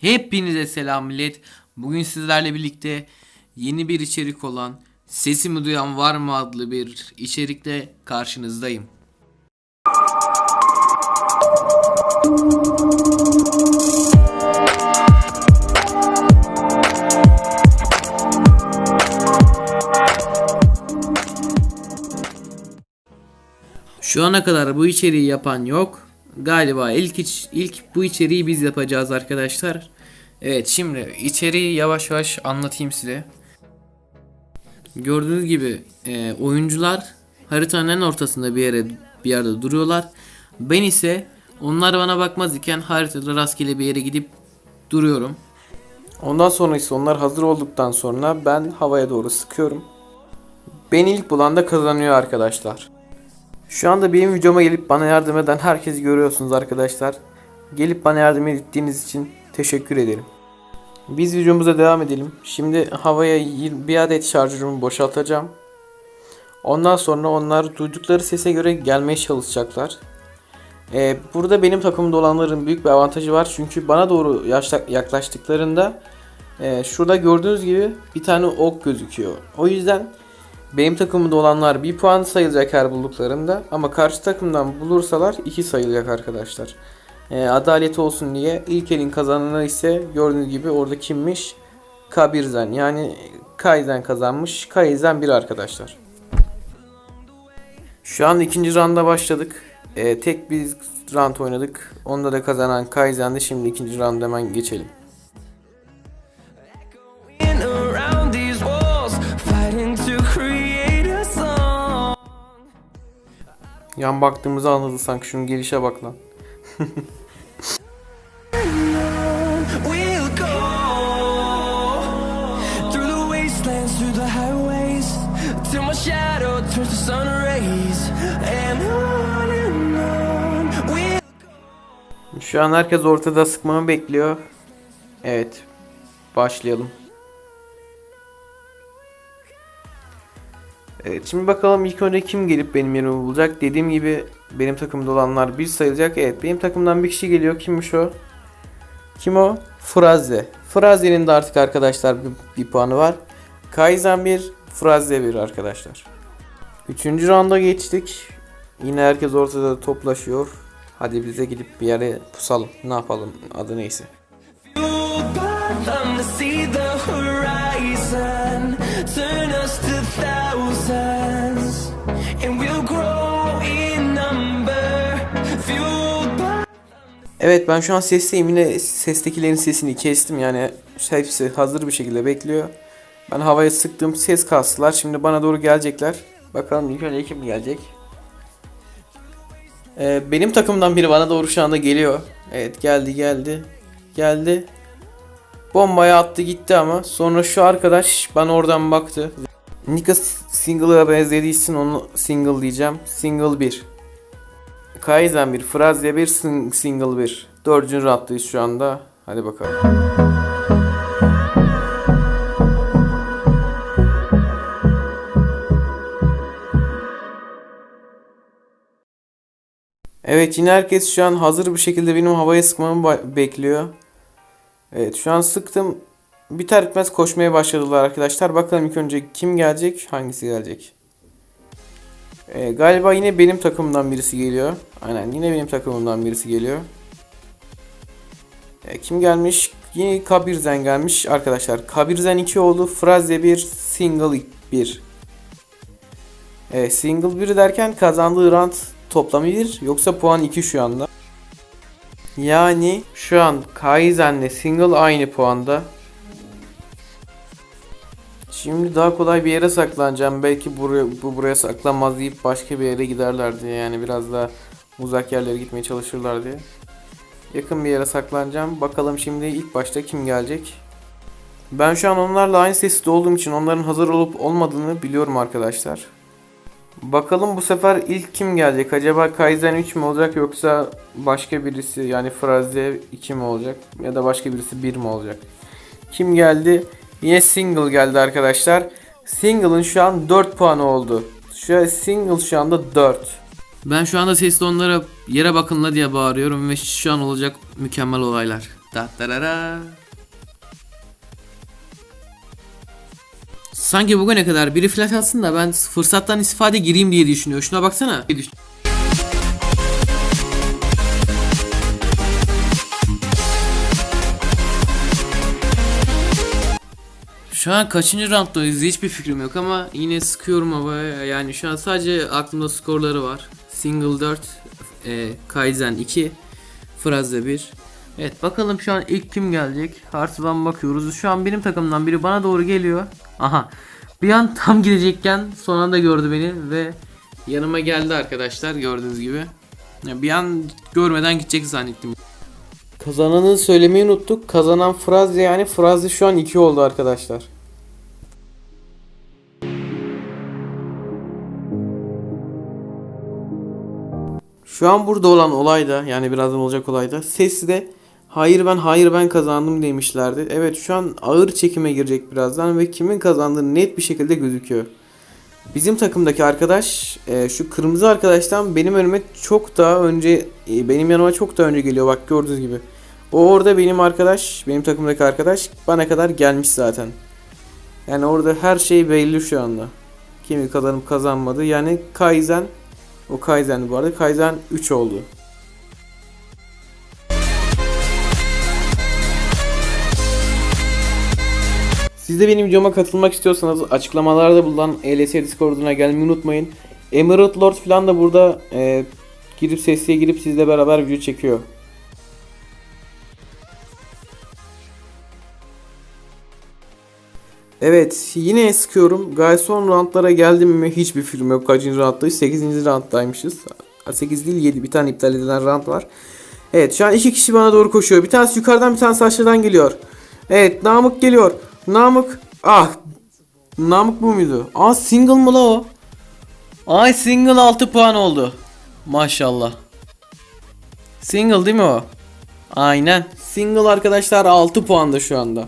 Hepinize selam millet. Bugün sizlerle birlikte yeni bir içerik olan Sesimi Duyan Var mı adlı bir içerikle karşınızdayım. Şu ana kadar bu içeriği yapan yok. Galiba ilk iç- ilk bu içeriği biz yapacağız arkadaşlar. Evet şimdi içeriği yavaş yavaş anlatayım size. Gördüğünüz gibi e, oyuncular haritanın en ortasında bir yere bir yerde duruyorlar. Ben ise onlar bana bakmaz iken haritada rastgele bir yere gidip duruyorum. Ondan sonra ise onlar hazır olduktan sonra ben havaya doğru sıkıyorum. Beni ilk bulan da kazanıyor arkadaşlar. Şu anda benim videoma gelip bana yardım eden herkesi görüyorsunuz arkadaşlar. Gelip bana yardım ettiğiniz için teşekkür ederim. Biz videomuza devam edelim. Şimdi havaya bir adet şarjörümü boşaltacağım. Ondan sonra onlar duydukları sese göre gelmeye çalışacaklar. Ee, burada benim takımımda olanların büyük bir avantajı var. Çünkü bana doğru yaklaştıklarında e, şurada gördüğünüz gibi bir tane ok gözüküyor. O yüzden benim takımımda olanlar bir puan sayılacak her bulduklarında ama karşı takımdan bulursalar 2 sayılacak arkadaşlar. Ee, adalet olsun diye ilk elin kazananı ise gördüğünüz gibi orada kimmiş? Kabirzen yani Kaizen kazanmış. Kaizen bir arkadaşlar. Şu an ikinci rounda başladık. Ee, tek bir round oynadık. Onda da kazanan Kaizen'di. Şimdi ikinci rounda hemen geçelim. Yan baktığımızı anladı sanki şunun gelişe bak lan. Şu an herkes ortada sıkmamı bekliyor. Evet. Başlayalım. Evet şimdi bakalım ilk önce kim gelip benim yerimi bulacak. Dediğim gibi benim takımda olanlar bir sayılacak. Evet benim takımdan bir kişi geliyor. Kimmiş o? Kim o? Fraze. Fraze'nin de artık arkadaşlar bir, bir puanı var. Kaizen 1, Fraze 1 arkadaşlar. Üçüncü rounda geçtik. Yine herkes ortada toplaşıyor. Hadi bize gidip bir yere pusalım. Ne yapalım? Adı neyse. Evet ben şu an sesteyim. Yine sestekilerin sesini kestim. Yani hepsi hazır bir şekilde bekliyor. Ben havaya sıktım. Ses kastılar. Şimdi bana doğru gelecekler. Bakalım ilk önce kim gelecek? Ee, benim takımdan biri bana doğru şu anda geliyor. Evet geldi geldi. Geldi. Bombayı attı gitti ama. Sonra şu arkadaş bana oradan baktı. Nika single'a benzediği için onu single diyeceğim. Single 1. Kaizen 1, Frazia 1, sing- Single 1. Dördüncü rounddayız şu anda. Hadi bakalım. Evet yine herkes şu an hazır bir şekilde benim havaya sıkmamı bekliyor. Evet şu an sıktım. Biter bitmez koşmaya başladılar arkadaşlar. Bakalım ilk önce kim gelecek, hangisi gelecek. Ee, galiba yine benim takımımdan birisi geliyor. Aynen yine benim takımımdan birisi geliyor. Ee, kim gelmiş? Yine Kabirzen gelmiş arkadaşlar. Kabirzen 2 oldu. Fraze 1, Single 1. Evet, single 1 derken kazandığı round toplamı 1 yoksa puan 2 şu anda. Yani şu an Kaizen'le Single aynı puanda. Şimdi daha kolay bir yere saklanacağım. Belki buraya, bu buraya saklanmaz deyip başka bir yere giderler diye. Yani biraz daha uzak yerlere gitmeye çalışırlar diye. Yakın bir yere saklanacağım. Bakalım şimdi ilk başta kim gelecek. Ben şu an onlarla aynı sesli olduğum için onların hazır olup olmadığını biliyorum arkadaşlar. Bakalım bu sefer ilk kim gelecek? Acaba Kaizen 3 mü olacak yoksa başka birisi yani Fraze 2 mi olacak? Ya da başka birisi 1 mi olacak? Kim geldi? Yine single geldi arkadaşlar. Single'ın şu an 4 puanı oldu. Şu an single şu anda 4. Ben şu anda sesli onlara yere bakınla diye bağırıyorum ve şu an olacak mükemmel olaylar. Ta tarara. Sanki bugüne kadar biri flash atsın da ben fırsattan istifade gireyim diye düşünüyor. Şuna baksana. Şu an kaçıncı rounddayız hiçbir fikrim yok ama yine sıkıyorum havaya yani şu an sadece aklımda skorları var. Single 4, e, Kaizen 2, Frazze 1. Evet bakalım şu an ilk kim gelecek? Hearthstone'dan bakıyoruz. Şu an benim takımdan biri bana doğru geliyor. Aha. Bir an tam gidecekken son anda gördü beni ve yanıma geldi arkadaşlar gördüğünüz gibi. Bir an görmeden gidecek zannettim. Kazananı söylemeyi unuttuk. Kazanan Frazze yani Frazze şu an 2 oldu arkadaşlar. Şu an burada olan olayda yani birazdan olacak olayda sesi de hayır ben hayır ben kazandım demişlerdi. Evet şu an ağır çekime girecek birazdan ve kimin kazandığı net bir şekilde gözüküyor. Bizim takımdaki arkadaş e, şu kırmızı arkadaştan benim önüme çok daha önce e, benim yanıma çok daha önce geliyor bak gördüğünüz gibi. O orada benim arkadaş benim takımdaki arkadaş bana kadar gelmiş zaten. Yani orada her şey belli şu anda. Kimi kazanıp kazanmadı. Yani Kaizen o Kaizen bu arada. Kaizen 3 oldu. Siz de benim videoma katılmak istiyorsanız açıklamalarda bulunan ELS Discord'una gelmeyi unutmayın. Emerald Lord falan da burada e, girip sesliye girip sizle beraber video çekiyor. Evet yine sıkıyorum. Gayet son roundlara geldim mi hiçbir film yok. Kaçıncı rounddayız? 8. rounddaymışız. 8 değil 7 bir tane iptal edilen round var. Evet şu an iki kişi bana doğru koşuyor. Bir tanesi yukarıdan bir tanesi aşağıdan geliyor. Evet Namık geliyor. Namık ah Namık bu muydu? Aa single mı la o? Ay single 6 puan oldu. Maşallah. Single değil mi o? Aynen. Single arkadaşlar 6 puanda şu anda.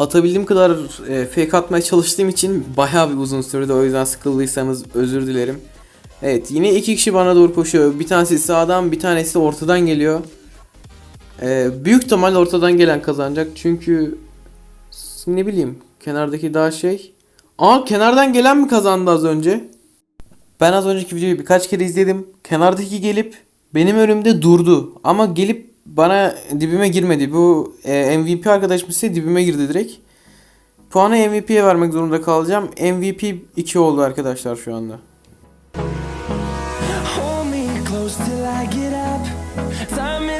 Atabildiğim kadar e, fake atmaya çalıştığım için bayağı bir uzun sürdü. O yüzden sıkıldıysanız özür dilerim. Evet yine iki kişi bana doğru koşuyor. Bir tanesi sağdan bir tanesi ortadan geliyor. E, büyük ihtimalle ortadan gelen kazanacak. Çünkü ne bileyim kenardaki daha şey. Aa kenardan gelen mi kazandı az önce? Ben az önceki videoyu birkaç kere izledim. Kenardaki gelip benim önümde durdu. Ama gelip bana dibime girmedi. Bu e, MVP arkadaşım ise dibime girdi direkt. Puanı MVP'ye vermek zorunda kalacağım. MVP 2 oldu arkadaşlar şu anda. Hold me close till I get up. Time is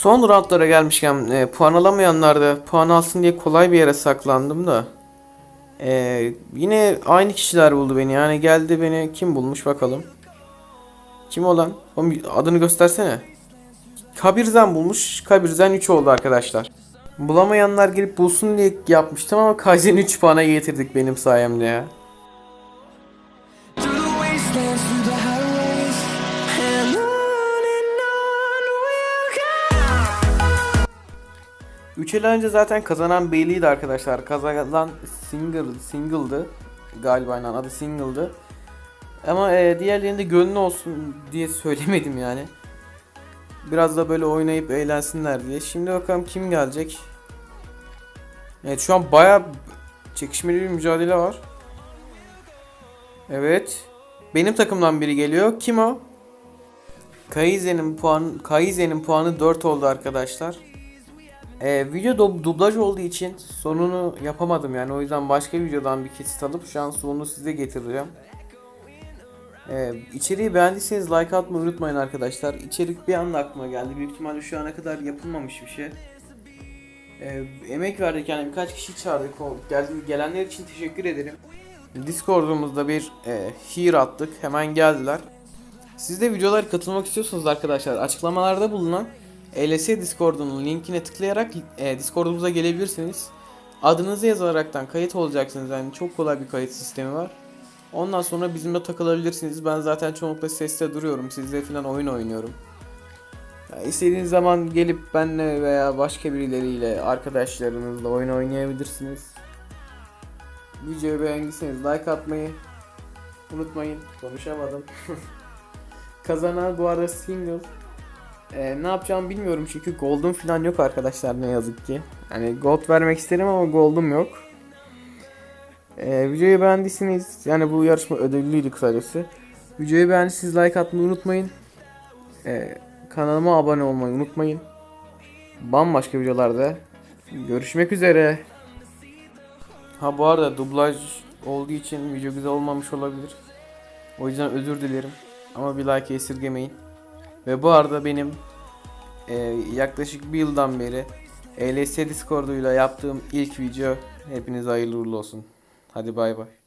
Son roundlara gelmişken e, puan alamayanlar da puan alsın diye kolay bir yere saklandım da. E, yine aynı kişiler buldu beni. Yani geldi beni kim bulmuş bakalım. Kim olan? Oğlum adını göstersene. Kabirzen bulmuş. Kabirzen 3 oldu arkadaşlar. Bulamayanlar girip bulsun diye yapmıştım ama Kaizen 3 puana getirdik benim sayemde ya. 3 el önce zaten kazanan belliydi arkadaşlar. Kazanan single, single'dı. Galiba aynen adı single'dı. Ama e, diğerlerinde gönlü olsun diye söylemedim yani. Biraz da böyle oynayıp eğlensinler diye. Şimdi bakalım kim gelecek. Evet şu an baya çekişmeli bir mücadele var. Evet. Benim takımdan biri geliyor. Kim o? Kaizen'in puan Kaizen'in puanı 4 oldu arkadaşlar. Ee, video dub- dublaj olduğu için sonunu yapamadım yani o yüzden başka videodan bir kesit alıp şu an sonunu size getireceğim. Ee, içeriği beğendiyseniz like atmayı unutmayın arkadaşlar. İçerik bir anda aklıma geldi. Büyük ihtimalle şu ana kadar yapılmamış bir şey. Ee, emek verdik yani birkaç kişi çağırdık. O geldi, gelenler için teşekkür ederim. Discord'umuzda bir e, hear attık. Hemen geldiler. Siz de videolara katılmak istiyorsanız arkadaşlar açıklamalarda bulunan ELS Discord'un linkine tıklayarak e, Discord'umuza gelebilirsiniz. Adınızı yazaraktan kayıt olacaksınız. Yani çok kolay bir kayıt sistemi var. Ondan sonra bizimle takılabilirsiniz. Ben zaten çoğunlukla seste duruyorum. Sizle falan oyun oynuyorum. Ya istediğiniz zaman gelip benle veya başka birileriyle arkadaşlarınızla oyun oynayabilirsiniz. Videoyu beğendiyseniz like atmayı unutmayın. Konuşamadım. Kazanan bu arada single. Ee, ne yapacağımı bilmiyorum çünkü gold'um falan yok arkadaşlar ne yazık ki. Hani gold vermek isterim ama gold'um yok. Ee, videoyu beğendiyseniz yani bu yarışma ödüllüydü kısacası. Videoyu beğendiyseniz like atmayı unutmayın. Ee, kanalıma abone olmayı unutmayın. Bambaşka videolarda görüşmek üzere. Ha bu arada dublaj olduğu için video güzel olmamış olabilir. O yüzden özür dilerim. Ama bir like esirgemeyin. Ve bu arada benim e, yaklaşık bir yıldan beri ELS Discord'uyla yaptığım ilk video hepinize hayırlı uğurlu olsun. Hadi bay bay.